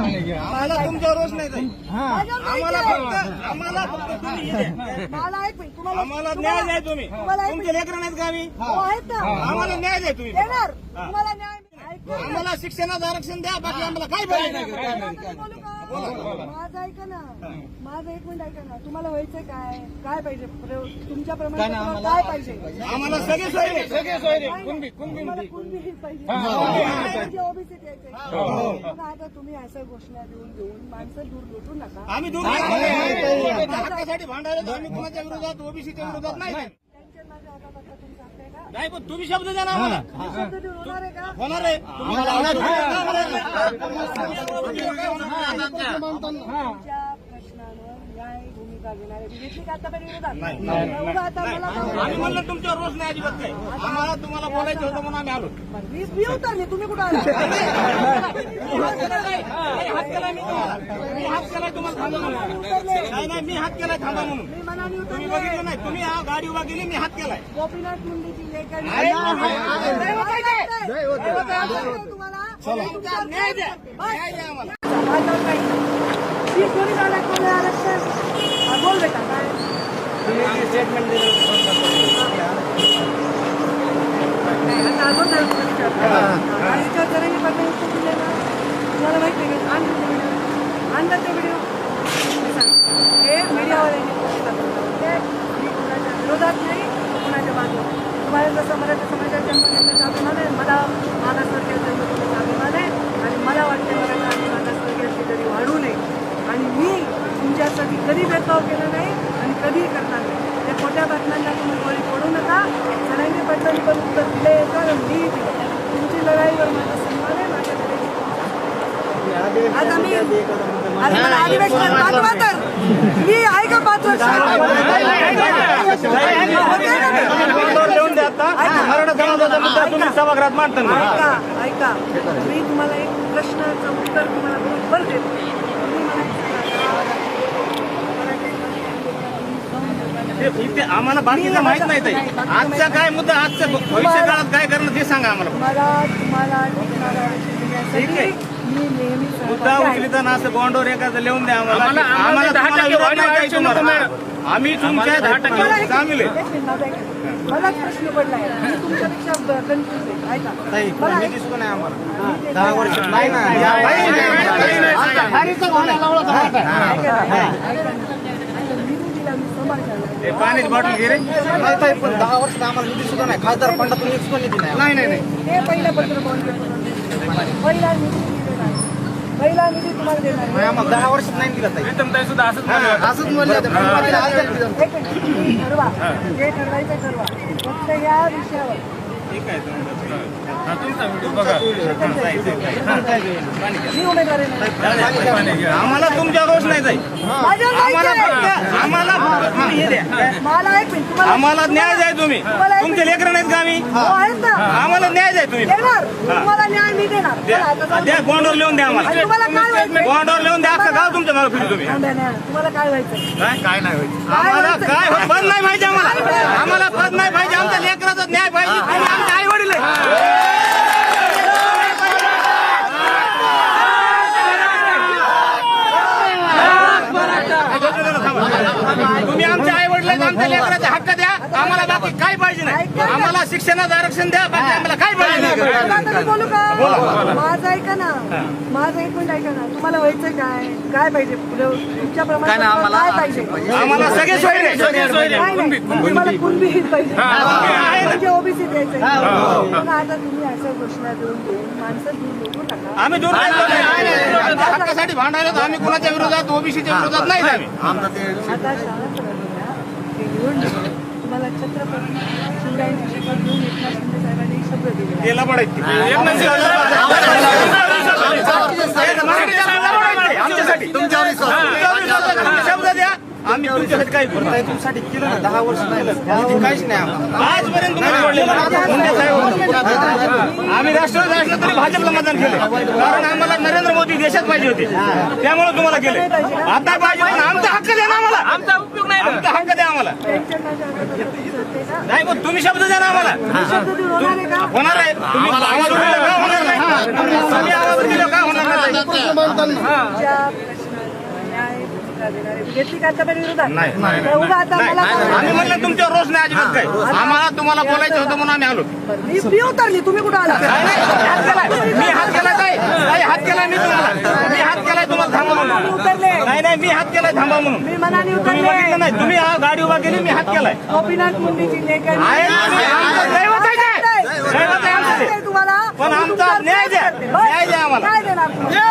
आम्हाला तुमच्यावर रोष नाही आम्हाला ते. फक्त आम्हाला फक्त तुम्ही हे द्या. मला एक मिनिट तुम्हाला आम्हाला न्याय द्या तुम्ही तुम्हाला एक तुमचे लेकर नाहीत का आम्ही हो, आहेत ना आम्हाला न्याय द्या तुम्ही देणार तुम्हाला न्याय ऐका. आम्हाला शिक्षणाचं आरक्षण द्या बाकी आम्हाला काय पाहिजे नाही. आता बोलू का? माझं ऐका ना. माझं एक मिनिट ऐका ना. तुम्हाला व्हायचंय काय? काय पाहिजे? प्र- तुमच्या प्रमाणे काय पाहिजे? आम्हाला सगळे सोय आहे, सगळे सोय आहे. कुणबी तुम्हाला कुणबी हे पाहिजे ओबीसी द्यायचंय पण आता तुम्ही असं घोषणा देऊन देऊन माणसं दूर लुटू नका. आम्ही दोन हक्कासाठी भांडायला आम्ही कुणाच्या विरोधात ओबीसीच्या विरोधात नाही. त्यांच्या माझ्या आता तुम्ही शब्द द्या ना आम्हाला तुम्ही शब्द देऊन होणार आहे का आम्ही म्हणलं तुमच्यावर रोष नाही अजिबात काय आम्हाला. तुम्हाला बोलायचं होतं म्हणून आम्ही आलो मी मी उतरली तुम्ही कुठं आला हात केलाय मी तुम्हाला हात केलाय तुम्हाला थांबा म्हणून उतरले नाही नाही मी हात केलाय थांबा म्हणून मी मनाने तुम्ही उतरले बघितलं नाही तुम्ही हा गाडी उभा केली मी हात केलाय गोपीनाथ मुंडेची तुम्हाला तुमचा बोल बेटा काय नाही, आता तुम्हाला माहिती आहे आणलं ते व्हिडिओ हे मीडियावाल्यांनी मी कुणाच्या विरोधात नाही कुणाच्या बाजूला तुम्हाला जसं मराठी समाजाच्या जन्मदिनाचा अभिमान आहे मला मागासवर्गीय जन्मदिनाचा अभिमान आहे आणि मला वाटते मराठा आणि मागासवर्गीयाची तरी वाढू नये. आणि मी तुमच्यासाठी कधी भेदभाव केला नाही आणि कधीही करणार नाही त्या खोट्या बातम्यांना तुम्ही गोळी पडू नका सरांनी पटलं पण उत्तर दिले कारण मी तुमची लढाईवर माझा सन्मान आहे माझ्याकडे आता मी आता पाठवा तर मी आहे का पाच वर्ष लिहून सभागृहात मांडता ऐका ऐका मी तुम्हाला एक प्रश्नाचं उत्तर तुम्हाला बरोबर देतो तुम्ही मला एक सांगा, ते- इथे आम्हाला बाकीचं माहीत नाही ताई आजचा काय मुद्दा आजचं भविष्य काळात काय करणं ते सांगा आम्हाला मला तुम्हाला टिकणारा आयुष्य ठीक आहे. देण्यासाठी मी नेहमी मुद्दा. उचलिताना असं बॉन्डवर एखादं लिहून द्या आम्हाला आम्हाला- तुम्हाला टक्के विरोध नाही तुम्हाला. आम्ही तुमच्या दहा टक्के चांगले. मलाच प्रश्न पडलाय मी तुमच्यापेक्षा कन्फ्युज आहे ऐका मला एक- दिसतो नाही आम्हाला मी ते- दहा वर्ष नाही ऐका. ऐका ना. निधी दिला मी समाजाला ते पाण्याची बॉटल घे रे. पण दहा वर्ष आम्हाला निधी सुद्धा नाही. खासदार फंडातून एक सुद्धा निधी नाही. नाही नाही पहिलं पहिला निधी तुम्हाला देणार. आम्हाला दहा वर्षात नाही दिला ताई. प्रीतमताई सुद्धा असंच म्हणलं असंच ठरवा. जे ठरवायचं ठरवा. फक्त या विषयावर. हा, तुमचा व्हिडिओ बघा. आम्हाला तुमच्या रोष नाही माझ्यावर आम्हाला मला एक मिनिट तुम्हाला आम्हाला न्याय द्या तुम्ही. तुमचे लेकर नाहीत का आम्ही? हो, आहेत ना. आम्हाला न्याय द्या तुम्ही. देणार. तुम्हाला न्याय मी देणार. चला, आता द्या जाऊ. द्या बॉन्डवर लिहून द्या आणि आम्हाला तुम्हाला काय व्हायचंय? बॉन्डवर लिहून द्या अख्खं गाव तुमच्या मागे फिरू तुम्ही थांबा ना. तुम्हाला काय व्हायचं काय? काय नाही आम्हाला काय हो- पद नाही पाहिजे आम्हाला. आम्हाला पद नाही पाहिजे. आमच्या लेकराचा न्याय पाहिजे. तुम्ही आमचे आई वडील तुम्ही आमच्या आई वडील आमच्या लेकराचा हक्क द्या आम्हाला बाकी काय पाहिजे नाही? आम्हाला शिक्षणाचं आरक्षण द्या बाकी आम्हाला काय पाहिजे नाही बोलू माझं ऐका ना. माझं एक मिनिट ऐका ना. तुम्हाला व्हायचं काय? काय पाहिजे? पुढं तुमच्या प्रमाणे काय पाहिजे? आम्हाला सगळे सोय रे सगळे सोय रे नाही, नाही. तुम्हाला कुणबी पाहिजे. म्हणजे ओबीसी द्यायचंय पण आता तुम्ही असं घोषणा देऊन देऊन माणसं दूर लोकू नका. आम्ही दोन आमच्या हक्कासाठी भांडायला तर आम्ही कुणाच्या विरोधात ओबीसीच्या विरोधात नाही आम्ही आता शाळा प्रवर्गाला ते निवडणूक तुम्हाला छत्रपती शिवरायांची शपथ घेऊन एकनाथ शिंदे साहेबांनी शब्द दिले त्याला पडायची आमच्यासाठी शब्द द्या आम्ही तुमच्यासाठी केलं ना दहा वर्ष काहीच नाही आम्हाला आजपर्यंत. आम्ही राष्ट्रवादी असलं तरी भाजपला मतदान केलं कारण आम्हाला नरेंद्र मोदी देशात पाहिजे होते त्यामुळे तुम्हाला केले आता पाहिजे आमचा हक्क द्या ना आम्हाला आमचा आमचा हक्क द्या आम्हाला. नाही तुम्ही शब्द द्या ना आम्हाला. होणार आहे. तुम्ही आवाज का? होणार नाही. आवाज दिला का? होणार नाही. तुमच्या घेतली का नाही, नाही, आता मला आम्ही म्हणलं तुमच्यावर रोष नाही अजिबात काय आम्हाला तुम्हाला बोलायचं होतं म्हणून आम्ही आलो. मी मी उतरली तुम्ही कुठं आला नाही, नाही, हात केलाय. मी हात केलाय काय काय हात केलाय मी तुम्हाला. मी हात केलाय तुम्हाला थांबा म्हणून. उतरले. नाही नाही मी हात केलाय थांबा म्हणून. मी मनाने तुम्ही बघितलं उतरले नाही. तुम्ही हा गाडी उभा केली मी हात केलाय. गोपीनाथ मुंडेची लेखणी. आहे ना, मी- आमचं दैवत आहे ते. दैवत आहे. आमचं ते. आहे तुम्हाला. पण आमचा न्याय द्या. न्याय द्या आम्हाला. न्याय देणार तुम्हाला.